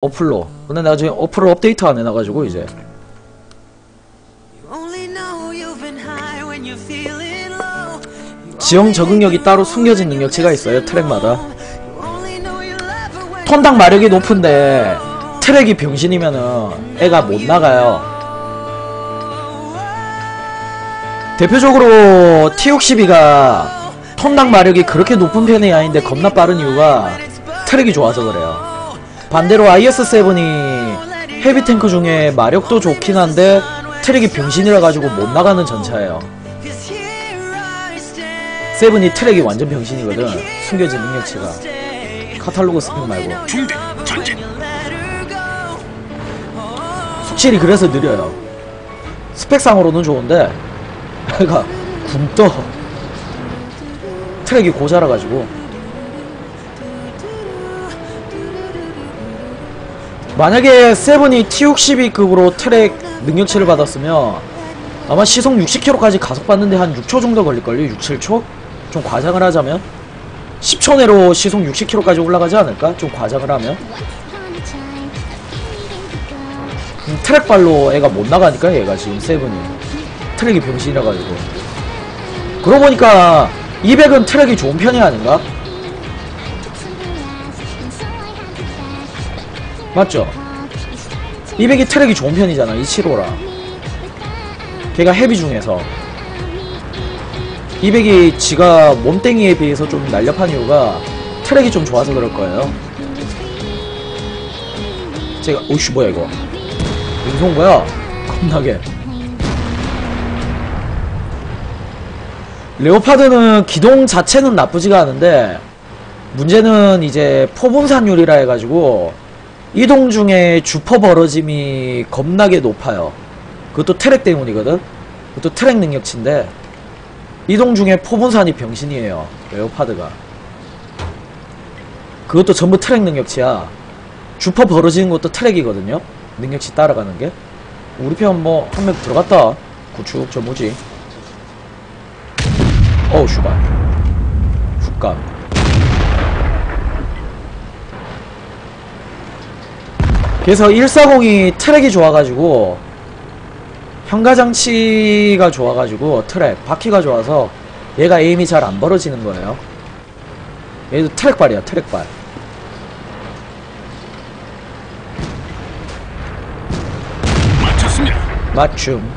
어플로. 근데 내가 지금 어플을 업데이트 안 해놔가지고 이제. 지형 적응력이 따로 숨겨진 능력치가 있어요 트랙마다. 톤당 마력이 높은데 트랙이 병신이면은 애가 못 나가요. 대표적으로 T62가 톤당 마력이 그렇게 높은 편이 아닌데 겁나 빠른 이유가 트랙이 좋아서 그래요 반대로 IS-7이 헤비 탱크 중에 마력도 좋긴 한데 트랙이 병신이라 가지고 못 나가는 전차예요. 세븐이 트랙이 완전 병신이거든 숨겨진 능력치가. 카탈로그 스펙 말고 중대 전진. 확실히 그래서 느려요 스펙상으로는 좋은데 애가 굶떠 트랙이 고자라 가지고 만약에 세븐이 T62급으로 트랙 능력치를 받았으면 아마 시속 60km까지 가속받는데 한 6초 정도 걸릴걸요? 6, 7초? 좀 과장을 하자면 10초 내로 시속 60km까지 올라가지 않을까? 좀 과장을 하면 음, 트랙발로 애가 못 나가니까 얘가 지금 세븐이 트랙이 병신이라 가지고 그러고 보니까 200은 트랙이 좋은 편이 아닌가? 맞죠? 200이 트랙이 좋은 편이잖아 275라. 걔가 헤비 중에서. 200이 지가 몸땡이에 비해서 좀 날렵한 이유가 트랙이 좀 좋아서 그럴 거예요. 제가 오씨 뭐야 이거. 인성 뭐야? 겁나게. 레오파드는 기동 자체는 나쁘지가 않은데 문제는 이제 포분산율이라 해가지고 이동 중에 주퍼 벌어짐이 겁나게 높아요. 그것도 트랙 때문이거든. 그것도 트랙 능력치인데 이동 중에 포분산이 병신이에요. 레오파드가. 그것도 전부 트랙 능력치야. 주퍼 벌어지는 것도 트랙이거든요. 능력치 따라가는 게. 우리 편 뭐 한 명 들어갔다. 구축 저 뭐지. 어우 슈발. 훅감 그래서 140이 트랙이 좋아가지고 현가장치가 좋아가지고 트랙 바퀴가 좋아서 얘가 에임이 잘 안 벌어지는 거예요. 얘도 트랙발이야 트랙발. 맞췄습니다. 맞춤.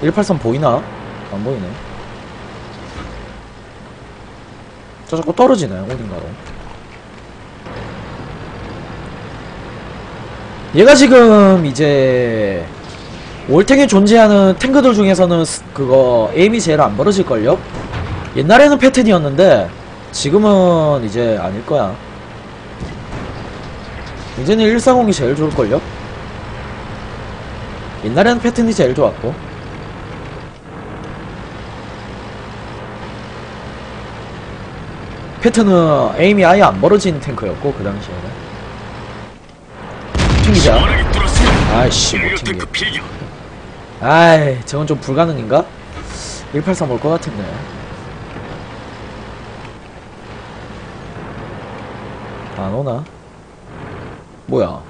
183 보이나? 안 보이네. 저 자꾸 떨어지네 어딘가로 얘가 지금 이제 월탱에 존재하는 탱크들 중에서는 스- 그거 에임이 제일 안 벌어질걸요? 옛날에는 패턴이었는데 지금은 이제 아닐 거야 이제는 140이 제일 좋을걸요? 옛날에는 패턴이 제일 좋았고 패턴은 에임이 아예 안 벌어진 탱크였고 그 당시에는 튕기자 아이씨 못 튕겨 아이 저건 좀 불가능인가? 183 올 것 같은데. 안 오나? 뭐야?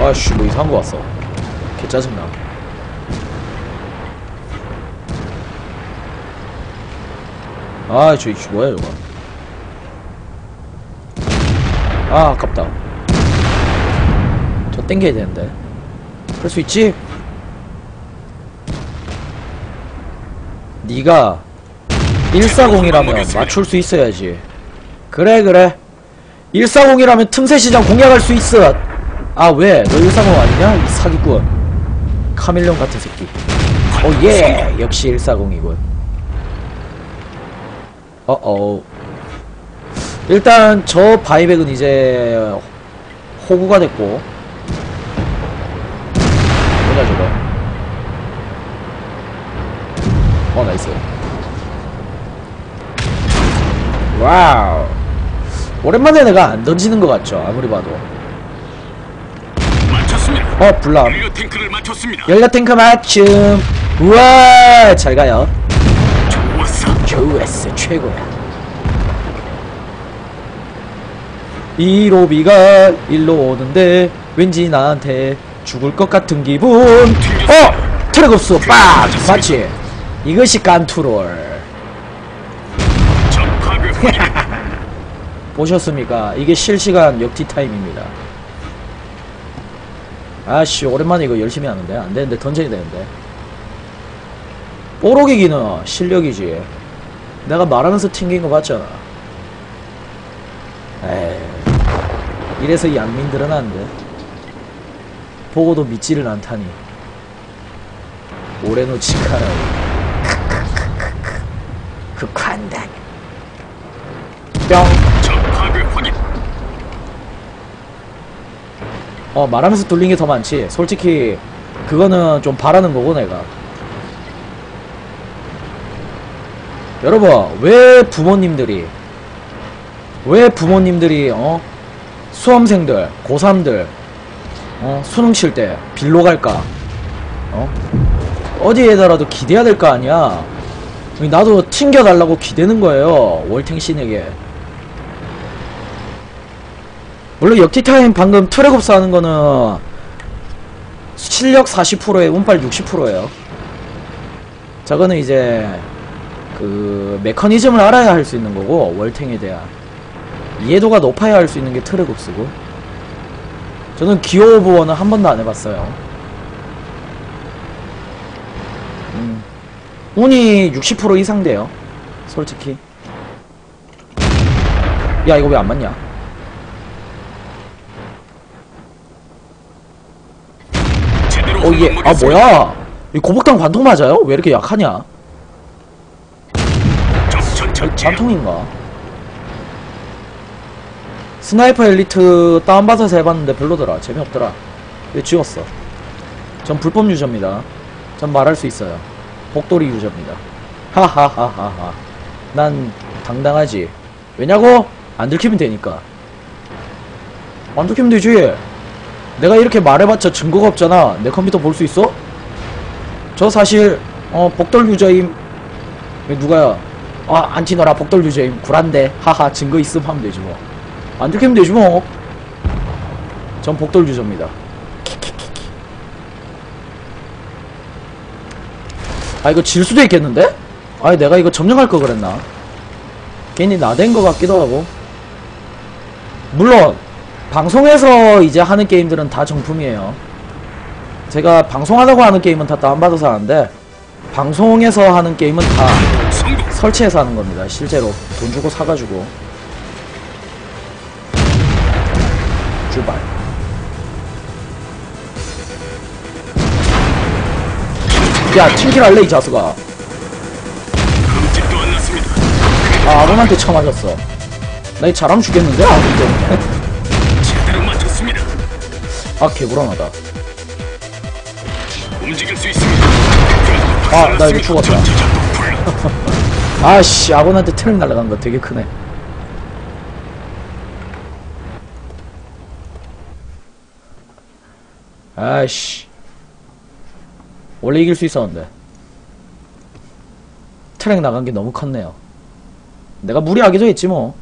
아씨 뭐 이상한 거 왔어. 개 짜증나. 아 저 이씨 뭐야 이거? 아 아깝다. 저 땡겨야 되는데. 할수 있지? 네가 140이라면 맞출 수 있어야지. 그래 그래. 140이라면 틈새 시장 공략할 수 있어. 아 왜? 너 140 아니냐? 이 사기꾼. 카멜레온 같은 새끼. 오예! 역시 140이군. 어어. 일단 저 바이백은 이제 호구가 됐고 뭐냐 저거 어 나이스. 와우. 오랜만에 내가 안 던지는 것 같죠 아무리 봐도. 어 블람. 레이어 탱크를 맞췄습니다. 연료 탱크 맞춤. 우와 잘 가요. 좋았어. 좋았어 최고야. 이로비가 일로 오는데 왠지 나한테 죽을 것 같은 기분. 어! 트랙업스 빡! 맞지? 이것이 깐투롤. 보셨습니까? 이게 실시간 역티 타임입니다. 아씨 오랜만에 이거 열심히 하는데? 안되는데 던져야 되는데. 뽀록이기는 실력이지. 내가 말하면서 튕긴 거 봤잖아. 에이 이래서 양민들은 안돼. 보고도 믿지를 않다니. 올해노 치카라 그 관단 뿅. 적 파괴 확인. 어 말하면서 뚫린 게 더 많지. 솔직히 그거는 좀 바라는 거고 내가. 여러분 왜 부모님들이 왜 부모님들이 어? 수험생들 고3들 어? 수능 칠 때 빌로 갈까? 어? 어디에다라도 기대야 될 거 아니야 나도 튕겨달라고 기대는 거예요 월탱신에게 물론 역티타임 방금 트랙업스 하는 거는 실력 40%에 운빨 60%예요. 저거는 이제 그 메커니즘을 알아야 할 수 있는 거고 월탱에 대한 이해도가 높아야 할 수 있는 게 트랙업스고 저는 기어 오브 원은 한 번도 안 해봤어요. 음. 운이 60% 이상 돼요. 솔직히. 야 이거 왜 안 맞냐? 어, 예. 아, 먹겠습니다. 뭐야? 이 고복당 관통 맞아요? 왜 이렇게 약하냐? 관통인가? 스나이퍼 엘리트 다운받아서 해봤는데 별로더라. 재미없더라. 이거 지웠어. 전 불법 유저입니다. 전 말할 수 있어요. 복돌이 유저입니다. 하하하하하. 난 당당하지. 왜냐고? 안 들키면 되니까. 안 들키면 되지. 내가 이렇게 말해봤자 증거가 없잖아. 내 컴퓨터 볼 수 있어? 저 사실 어 복돌 유저임. 왜 누가야? 아 안티너라 복돌 유저임. 구란데. 하하 증거 있음 하면 되지 뭐. 안 들키면 되지 뭐. 전 복돌 유저입니다. 아 이거 질 수도 있겠는데? 아 내가 이거 점령할 거 그랬나? 괜히 나댄 거 같기도 하고. 물론 방송에서 이제 하는 게임들은 다 정품이에요. 제가 방송하다고 하는 게임은 다 다운받아서 하는데 방송에서 하는 게임은 다. 설치해서 하는 겁니다. 실제로 돈 주고 사가지고 출발. 야 튕길 할래 이 자수가. 아 아론한테 쳐맞았어. 나이 잘하면 죽겠는데 아론 때문에. 아 개불안하다. 아, 나 이거 죽었다. 아씨 아론한테 트랙 날라간 거 되게 크네. 아이씨 원래 이길 수 있었는데 트랙 나간 게 너무 컸네요. 내가 무리하기도 했지 뭐.